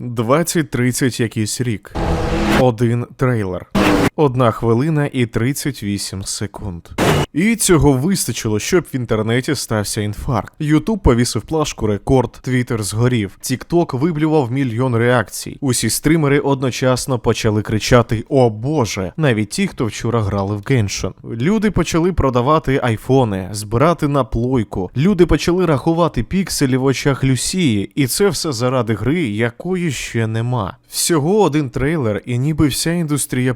20-30 якийсь рік. Один трейлер. Одна хвилина і 38 секунд. І цього вистачило, щоб в інтернеті стався інфаркт. Ютуб повісив плашку рекорд, Твіттер згорів, Тікток виблював мільйон реакцій. Усі стримери одночасно почали кричати: О Боже! Навіть ті, хто вчора грали в Геншин. Люди почали продавати айфони, збирати на плойку. Люди почали рахувати пікселі в очах Люсії, і це все заради гри, якої ще нема. Всього один трейлер, і ніби вся індустрія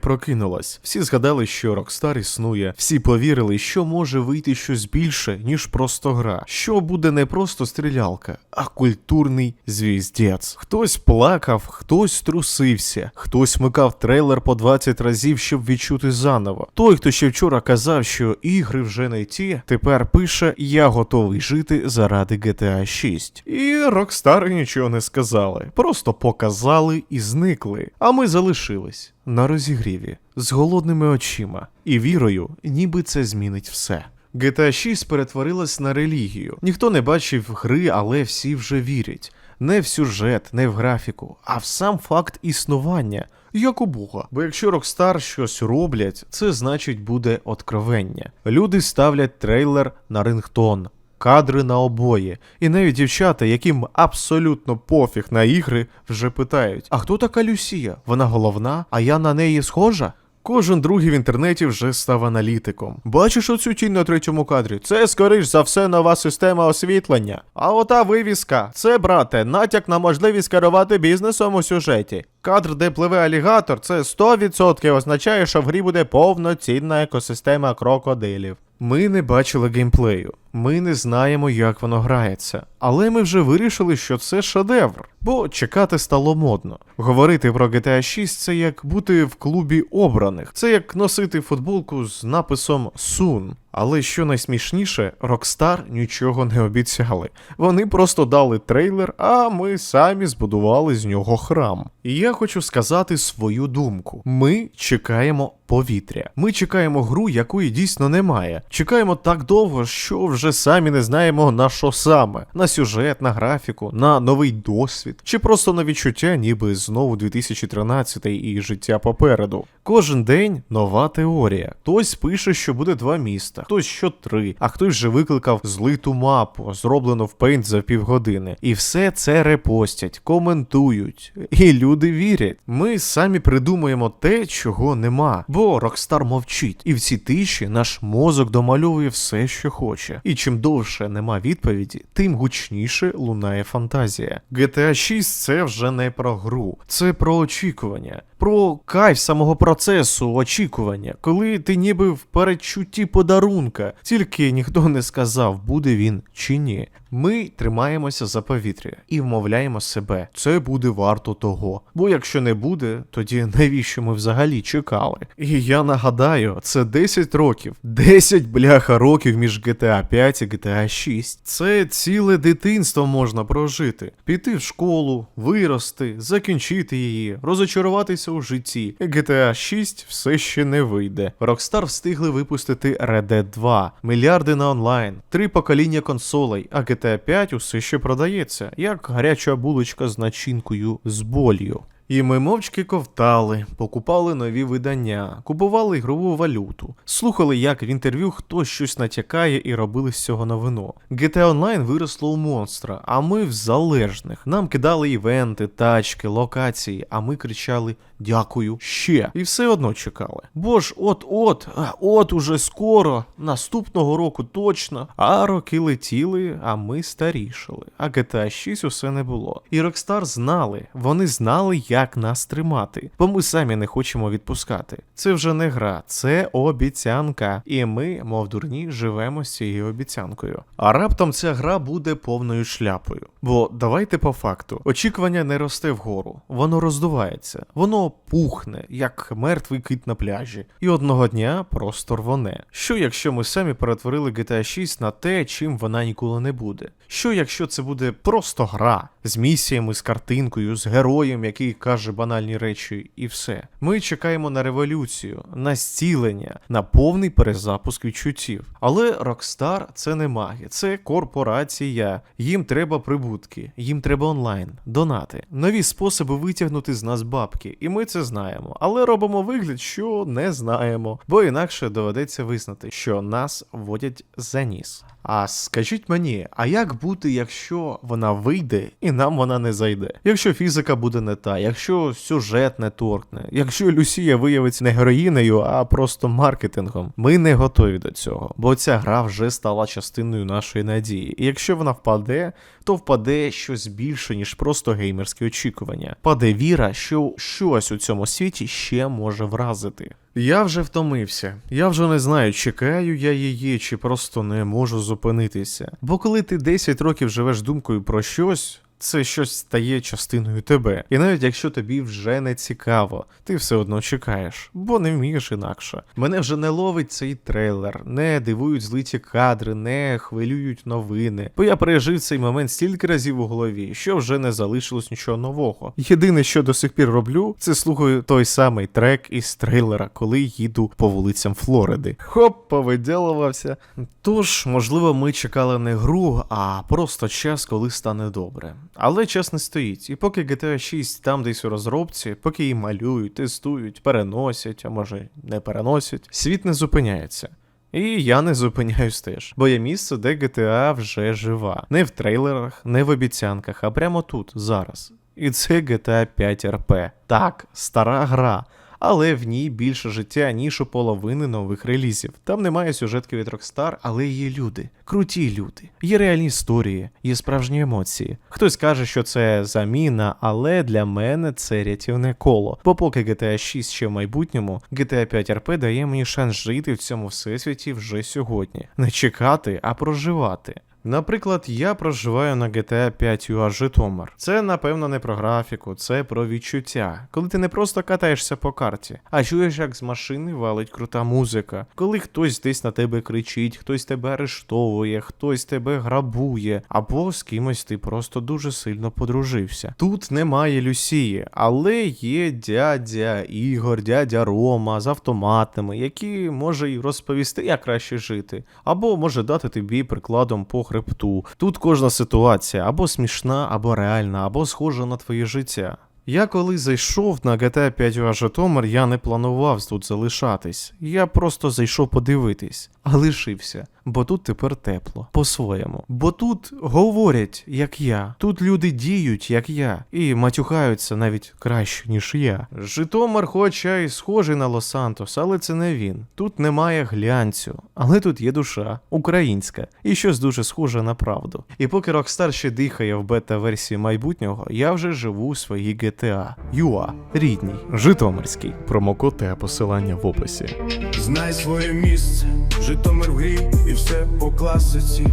прокинулась. Всі згадали, що Rockstar існує, всі повірили, що може вийти щось більше, ніж просто гра. Що буде не просто стрілялка, а культурний звіздець. Хтось плакав, хтось трусився, хтось вмикав трейлер по 20 разів, щоб відчути заново. Той, хто ще вчора казав, що ігри вже не ті, тепер пише: Я готовий жити заради GTA 6. І Rockstar нічого не сказали, просто показали і зникли. А ми залишились на розігріві з голодними очима і вірою, ніби це змінить все. GTA 6 перетворилась на релігію. Ніхто не бачив гри, але всі вже вірять. Не в сюжет, не в графіку, а в сам факт існування, як у Бога. Бо якщо Rockstar щось роблять, це значить буде откровення. Люди ставлять трейлер на рингтон, кадри на обої. І навіть дівчата, яким абсолютно пофіг на ігри, вже питають: а хто така Люсія? Вона головна, а я на неї схожа? Кожен другий в інтернеті вже став аналітиком. Бачиш оцю тінь на третьому кадрі? Це, скоріш за все, нова система освітлення. А ота вивіска, це, брате, натяк на можливість керувати бізнесом у сюжеті. Кадр, де пливе алігатор, це 100% означає, що в грі буде повноцінна екосистема крокодилів. Ми не бачили геймплею, ми не знаємо, як воно грається. Але ми вже вирішили, що це шедевр, бо чекати стало модно. Говорити про GTA 6 це як бути в клубі обраних, це як носити футболку з написом Soon. Але що найсмішніше, Rockstar нічого не обіцяли. Вони просто дали трейлер, а ми самі збудували з нього храм. І я хочу сказати свою думку: ми чекаємо повітря. Ми чекаємо гру, якої дійсно немає. Чекаємо так довго, що вже самі не знаємо на що саме: на сюжет, на графіку, на новий досвід, чи просто на відчуття, ніби знову 2013 і життя попереду. Кожен день нова теорія. Хтось пише, що буде два міста, хтось що три, а хтось вже викликав злиту мапу, зроблену в Paint за півгодини. І все це репостять, коментують. І люди вірять. Ми самі придумуємо те, чого нема. Бо Rockstar мовчить, і в цій тиші наш мозок домальовує все, що хоче. І чим довше нема відповіді, тим гучніше лунає фантазія. GTA 6 це вже не про гру, це про очікування, про кайф самого процесу очікування, коли ти ніби в передчутті подарунка, тільки ніхто не сказав, буде він чи ні. Ми тримаємося за повітря і вмовляємо себе, це буде варто того. Бо якщо не буде, тоді навіщо ми взагалі чекали? І я нагадаю, це 10 років, 10 бляха років між GTA 5 і GTA 6. Це ціле дитинство можна прожити, піти в школу, вирости, закінчити її, розочаруватися у житті. GTA 6 все ще не вийде. Rockstar встигли випустити Red Dead 2, мільярди на онлайн, три покоління консолей, а GTA 5 усе ще продається, як гаряча булочка з начинкою з болью. І ми мовчки ковтали, покупали нові видання, купували ігрову валюту, слухали, як в інтерв'ю хтось щось натякає і робили з цього новину. GTA Online виросло у монстра, а ми в залежних. Нам кидали івенти, тачки, локації, а ми кричали дякую ще. І все одно чекали. Бо ж от-от, от уже скоро, наступного року точно. А роки летіли, а ми старішали. А GTA 6 усе не було. І Rockstar знали, вони знали, як нас тримати, бо ми самі не хочемо відпускати. Це вже не гра, це обіцянка. І ми, мов дурні, живемо з цією обіцянкою. А раптом ця гра буде повною шляпою. Бо давайте по факту, очікування не росте вгору, воно роздувається, воно пухне, як мертвий кит на пляжі, і одного дня просто рвоне. Що якщо ми самі перетворили GTA 6 на те, чим вона ніколи не буде? Що якщо це буде просто гра з місіями, з картинкою, з героєм, який каже. Каже банальні речі, і все. Ми чекаємо на революцію, на зцілення, на повний перезапуск відчуттів. Але Rockstar – це не маги, це корпорація. Їм треба прибутки, їм треба онлайн, донати, нові способи витягнути з нас бабки. І ми це знаємо. Але робимо вигляд, що не знаємо, бо інакше доведеться визнати, що нас водять за ніс. А скажіть мені, а як бути, якщо вона вийде і нам вона не зайде? Якщо фізика буде не та, якщо сюжет не торкне, якщо Люсія виявиться не героїнею, а просто маркетингом, ми не готові до цього, бо ця гра вже стала частиною нашої надії. І якщо вона впаде, то впаде щось більше, ніж просто геймерські очікування. Паде віра, що щось у цьому світі ще може вразити. Я вже втомився. Я вже не знаю, чекаю я її, чи просто не можу зупинитися. Бо коли ти 10 років живеш думкою про щось. Це щось стає частиною тебе. І навіть якщо тобі вже не цікаво, ти все одно чекаєш, бо не вмієш інакше. Мене вже не ловить цей трейлер, не дивують злиті кадри, не хвилюють новини. Бо я пережив цей момент стільки разів у голові, що вже не залишилось нічого нового. Єдине, що до сих пір роблю, це слухаю той самий трек із трейлера, коли їду по вулицям Флориди. Хоп, повиділувався. Тож, можливо, ми чекали не гру, а просто час, коли стане добре. Але час не стоїть, і поки GTA 6 там десь у розробці, поки її малюють, тестують, переносять, а може не переносять, світ не зупиняється. І я не зупиняюсь теж, бо є місце, де GTA вже жива. Не в трейлерах, не в обіцянках, а прямо тут, зараз. І це GTA 5 RP. Так, стара гра. Але в ній більше життя, ніж у половини нових релізів. Там немає сюжетки від Rockstar, але є люди, круті люди, є реальні історії, є справжні емоції. Хтось каже, що це заміна, але для мене це рятівне коло. Бо поки GTA 6 ще в майбутньому, GTA 5 RP дає мені шанс жити в цьому всесвіті вже сьогодні. Не чекати, а проживати. Наприклад, я проживаю на GTA 5 UA Житомир. Це, напевно, не про графіку, це про відчуття. Коли ти не просто катаєшся по карті, а чуєш, як з машини валить крута музика. Коли хтось десь на тебе кричить, хтось тебе арештовує, хтось тебе грабує, або з кимось ти просто дуже сильно подружився. Тут немає Люсії, але є дядя Ігор, дядя Рома з автоматами, які може й розповісти, як краще жити, або може дати тобі прикладом по хребту. Тут кожна ситуація або смішна, або реальна, або схожа на твоє життя. Я коли зайшов на GTA 5 UA Житомир, я не планував тут залишатись. Я просто зайшов подивитись, а лишився. Бо тут тепер тепло, по-своєму. Бо тут говорять, як я, тут люди діють, як я, і матюхаються навіть краще, ніж я. Житомир, хоча й схожий на Лос-Сантос, але це не він. Тут немає глянцю, але тут є душа, українська, і щось дуже схоже на правду. І поки Rockstar ще дихає в бета-версії майбутнього, я вже живу у своїй GTA. ЮА, рідній, Житомирський. Промокод та посилання в описі. Знай своє місце, Житомир в грі і все по класиці.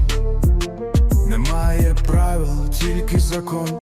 Немає правил, тільки закон.